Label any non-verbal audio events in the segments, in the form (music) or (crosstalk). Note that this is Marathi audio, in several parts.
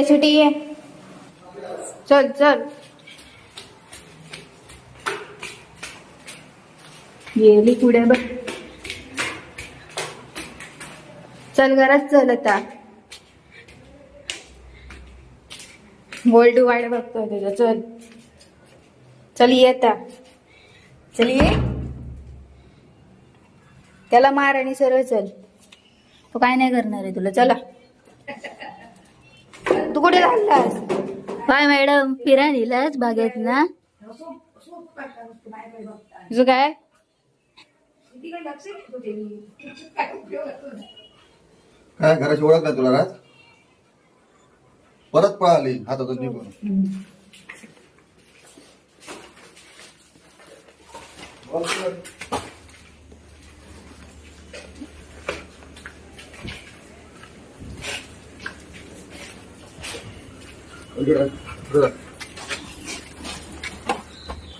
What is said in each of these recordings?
ये सुटी ये चल चल। गेली पुढे बघ. चल घरात चल आता. गोल्ड वाईड बघतोय तुझं. चल. चल ये आता. चल ये. त्याला मार आणि सरळ चल. तो काय नाही करणार आहे तुला. चला. कुठे चाललास काय मॅडम फिरायला नेलास बागेत ना? तुझं काय? काय घराची ओळख नाही तुला राज? परत पळाली हातातून निघून.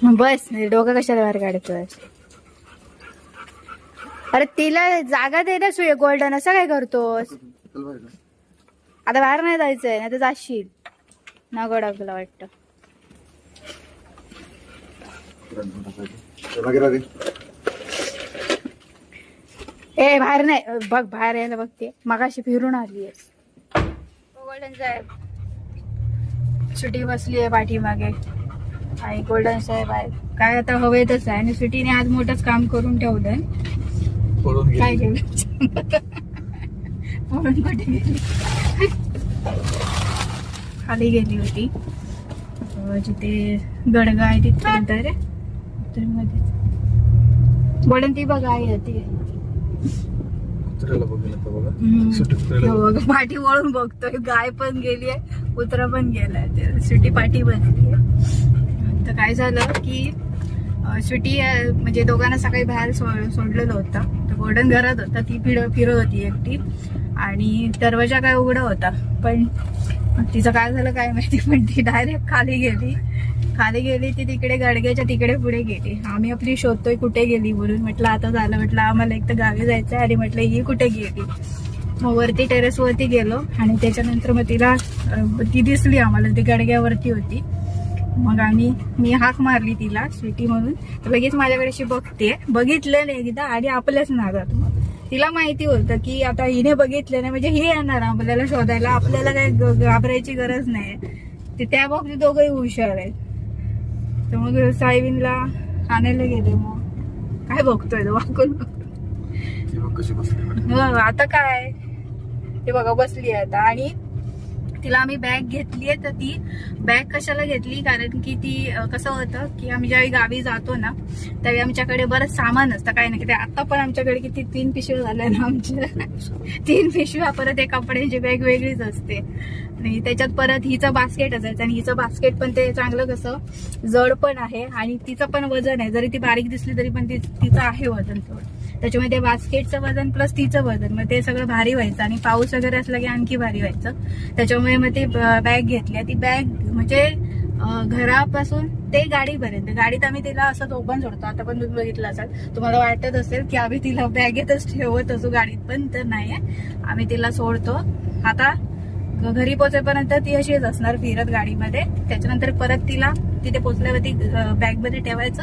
बस म्हणजे डोकं कशाला बाहेर काढतोय? अरे तिला जागा दे ना सुय गोल्डन असं काय करतोस? आता बाहेर नाही जायचंय नाही तर जाशील. ना गोडा तुला वाटतं. ए बाहेर नाही. बघ बाहेर यायला बघते. मगाशी फिरून आली गोल्डन साहेब सुटी बसली आहे पाठीमागे. आणि गोल्डन साहेब आहे. काय आता हवेतच आहे आणि सुटीने आज मोठंच काम करून ठेवलंय. पळून काय म्हणून कुठे गेली? खाली गेली होती. जिथे गडगा आहे तिथे नंतर तर मध्येच गोल्डन ती बघा आई होती कुत्र्याला बघेल आता बघा. सुट्टी कुत्र्याला हो, बघ, पाठी वळून बघतोय. गाय पण गेली आहे कुत्रा पण गेलाय. सुटी पाठी बसली तर काय झालं की सुटी म्हणजे दोघांना सकाळी बाहेर सोडलेलं होतं तर गोल्डन घरात होता. ती फिर फिरत होती एकटी. आणि दरवाजा काय उघडा होता. पण तिचं काय झालं काय माहिती पण ती डायरेक्ट खाली गेली. खाली गेली ती तिकडे गडग्याच्या तिकडे पुढे गेली. आम्ही आपली शोधतोय कुठे गेली बोलून म्हटलं आता झालं म्हटलं आम्हाला एक तर गावी जायचं आणि म्हटलं ही कुठे गेली? मग वरती टेरेसवरती गेलो. आणि त्याच्यानंतर मग तिला ती दिसली आम्हाला. ती गडग्यावरती होती. मग आम्ही मी हाक मारली तिला स्वीटी म्हणून. तर लगेच माझ्याकडे अशी बघते. बघितलं नाही एकदा आणि आपल्याच नादात मग. तिला माहिती होतं की आता हिने बघितलं नाही. म्हणजे हे येणार आपल्याला शोधायला. आपल्याला काही ग- घाबरायची गरज नाही ते त्या बाबतीत दोघंही हुशार आहेत. तर मग साहेबीनला आणायला गेले मग. काय बघतोय तो वाकून ती बघ कशी बसली. हो आता काय? ते बघा बसली आता. आणि तिला आम्ही बॅग घेतली आहे तर ती बॅग कशाला घेतली? कारण की ती कसं होतं की आम्ही ज्यावेळी गावी जातो ना त्यावेळी आमच्याकडे बरंच सामान असतं काय नाही ते आता पण आमच्याकडे किती तीन पिशव्या झाल्या ना आमच्या. (laughs) तीन पिशव्या परत एक कपड्यांची बॅग वेगळीच असते. आणि त्याच्यात परत हिचं बास्केट असायचं आणि हिचं बास्केट पण ते चांगलं कसं जड पण आहे आणि तिचं पण वजन आहे. जरी ती बारीक दिसली तरी पण ती तिचं आहे वजन थोडं त्याच्यामध्ये बास्केटचं वजन प्लस तिचं वजन मग ते सगळं भारी व्हायचं आणि पाऊस वगैरे असला की आणखी भारी व्हायचं. त्याच्यामुळे मग ते बॅग घेतली. ती बॅग म्हणजे घरापासून ते गाडीपर्यंत. गाडीत आम्ही तिला असंच ओपन सोडतो आता पण तुम्ही बघितलं असाल. तुम्हाला वाटत असेल की आम्ही तिला बॅगेतच ठेवत असू गाडीत पण तर नाही आम्ही तिला सोडतो. आता घरी पोहोचेपर्यंत ती अशीच असणार फिरत गाडीमध्ये. त्याच्यानंतर परत तिला तिथे पोचल्यावरती बॅगमध्ये ठेवायचं.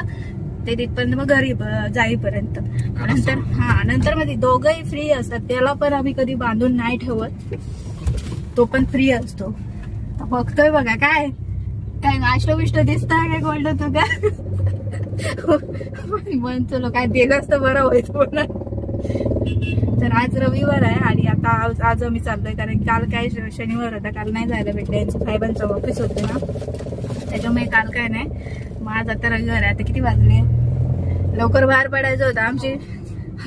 ते तिथपर्यंत मग घरी जाईपर्यंत. नंतर हा नंतर मग ती दोघंही फ्री असतात. त्याला पण आम्ही कधी बांधून नाही ठेवत. तो पण फ्री असतो. बघतोय बघा काय काय नाश्तो बिष्ट दिसतंय काय गोल्ड तू काय? मन चलो काय दिलंच तर बरं व्हायचं मला तर आज रविवार आहे आणि आता आज आज आम्ही चाललोय. कारण काल काय शनिवार होता. काल नाही जायला भेटलं. यांचं साहेबांचं ऑफिस होतं ना. त्याच्यामुळे काल काय नाही. माझा तर आता रविवार आहे. आता किती वाजले? लवकर बाहेर पडायचं होतं. आमची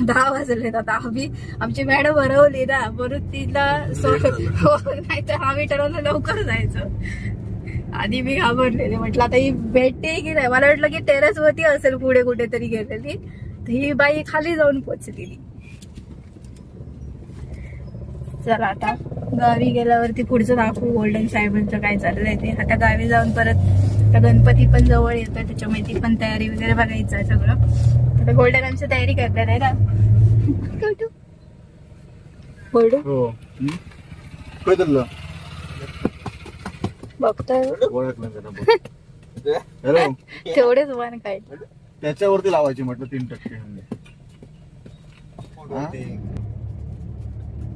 दहा वाजले आता. आम्ही आमची मॅडम भरवली ना. म्हणून तिला सो- हो, नाही तर आम्ही ठरवलं लवकर जायचं. आधी मी घाबरलेले. म्हटलं आता ही भेटते की नाही? मला वाटलं की टेरेस वरती असेल पुढे कुठेतरी गेलेली. तर ही बाई खाली जाऊन पोचलेली चला आता. गावी गेल्यावरती पुढचं दाखवू. गोल्डन सायमनचं काय चाललंय ते. आता गावी जाऊन परत आता गणपती पण जवळ येतोय त्याच्यामुळे ती पण तयारी वगैरे बघायचं आहे सगळं. आता गोल्डन आमची तयारी करणार आहे ना? हो. बघतोय. तेवढेच वन काय. त्याच्यावरती लावायची म्हटलं तीन टक्के?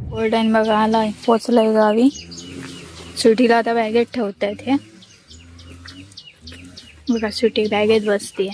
गोल्डन बघा आलाय पोचलाय गावी. सुटीला आता बॅगेत ठेवतायत हे. बघा सुटी बॅगेत बसतीये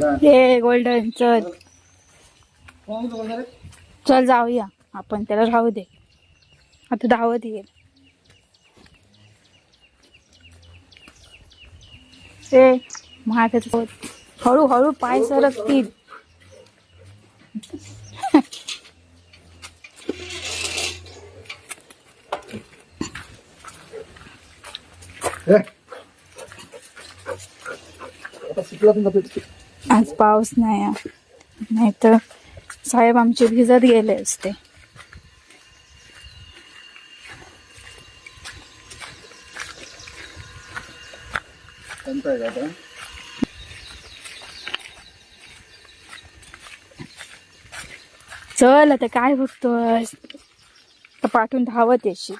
हे गोल्डन चल. चल जाऊया. आपण त्याला राहू दे. आता धावत येईल. ते माझ्या हळूहळू पाय सरकतील. (laughs) शिकला आज पाऊस नाही आहे. नाहीतर साहेब आमचे भिजत गेले असते? चल आता काय बघतोय आता पाठवून धावत येशील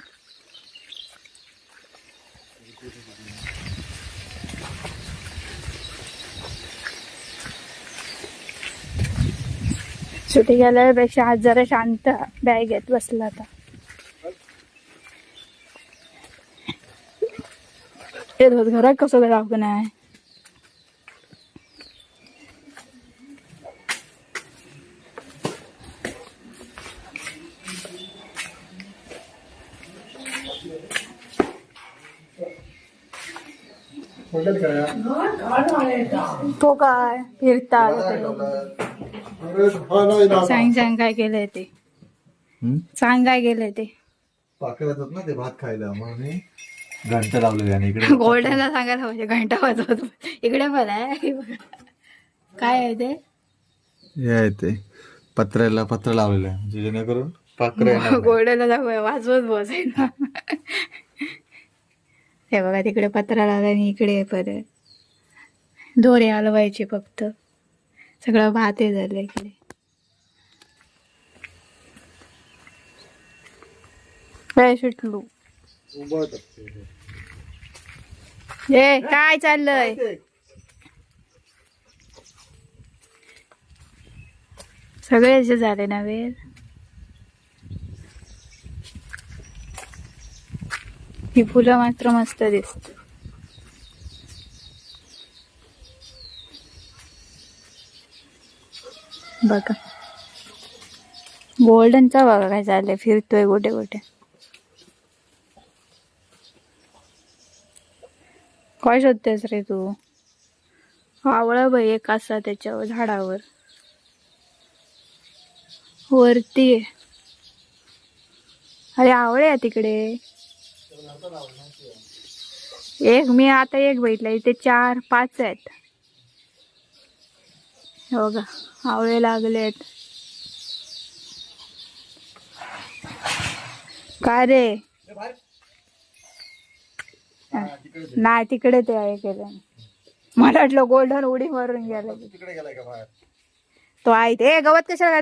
सुटी गेल्यापेक्षा आज जरा शांत बॅग घेत बसला आता रोज घरात कसं राहू नाही? तो काय? फिरता सांग सांग काय केलंय ते? सांग काय केलंय ते? पाकं येतात ना ते भात खायला म्हणून मी घंटा लावलेली आणि इकडे (laughs) गोल्डनला सांगायला पाहिजे घंटा वाजवतो. इकडे पण आहे. काय आहे ते? हे आहे ते. पत्र्याला पत्र लावलेलं आहे म्हणजे जेणेकरून. गोल्डनला दाखवूया वाजवत बसाय ना हे बघा तिकडे पत्रा लागला आणि इकडे परत. दोरे हलवायचे फक्त. सगळं भाते झालं इकडे काय सुटलू. ए हे काय चाललंय? सगळे असे झाले ना वेळ? ही फुलं मात्र मस्त दिसत बघा. गोल्डनचा बघा काय चाललंय. फिरतोय गोटे गोटे. काय शोधतेस रे तू? आवळा बाई एक असा त्याच्यावर झाडावर. वरती. आहे. अरे आवळे आहे तिकडे. एक मी आता एक बघितला इथे चार पाच आहेत. हे बघा आवळे लागलेत. काय रे? नाही तिकडे ते आहे केलं मला वाटलं गोल्डन उडी मारून गेलं. तो आहे ते. गवत कशाला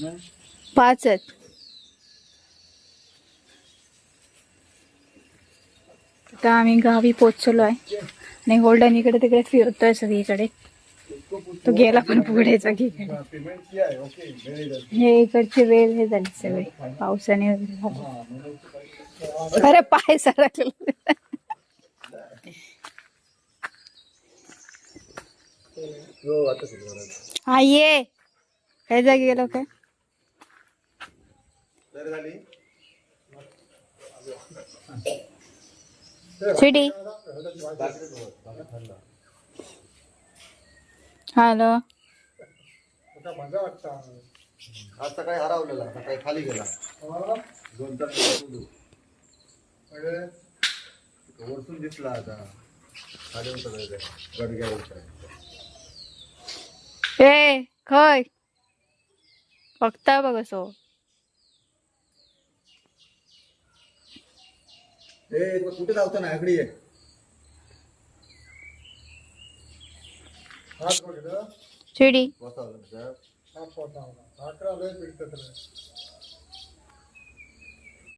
ना? पाच आहेत आता आम्ही गावी पोचलो आहे आणि गोल्डन इकडे तिकडे फिरतोय सगळीकडे. तो गेला पण पुढे हे इकडची वेळ हे झाली सगळे. पावसाने वगैरे अरे पाय सरकले. हा ये. काय जागी गेलो काय तयारी झाली स्वीटी हॅलो आज सकाळी हरवलेला सकाळी खाली गेला दोन तास वरतून दिसला आता खाली उतरायचं गडग्या उतरायचं ए खय बघता बघ असो. ए तू कुठे धावतो ना? इकडे ये. शिडी बसावं लागतं. अकरा लय पिकतात रे